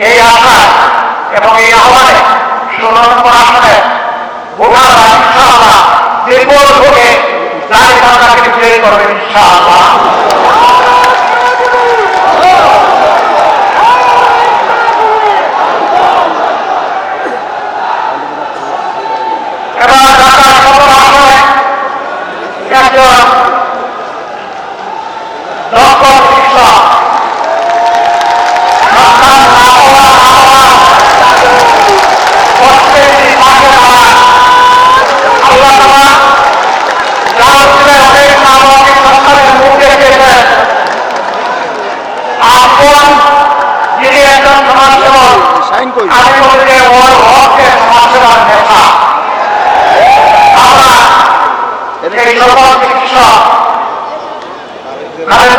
এই আশা এবং এই আহ্বানে ষোলো নম্বর আসনে ভোটাররা ইনশাআল্লাহ বিপুল ভোগে দাবি পাল্লাকে বিজয়ী করবে ইনশাআল্লাহ আপন যিনি একজন সমাজসেবক আমি বলি যে ওর হককে সমাজসেবার নেতা। আমরা এই লোক তাদের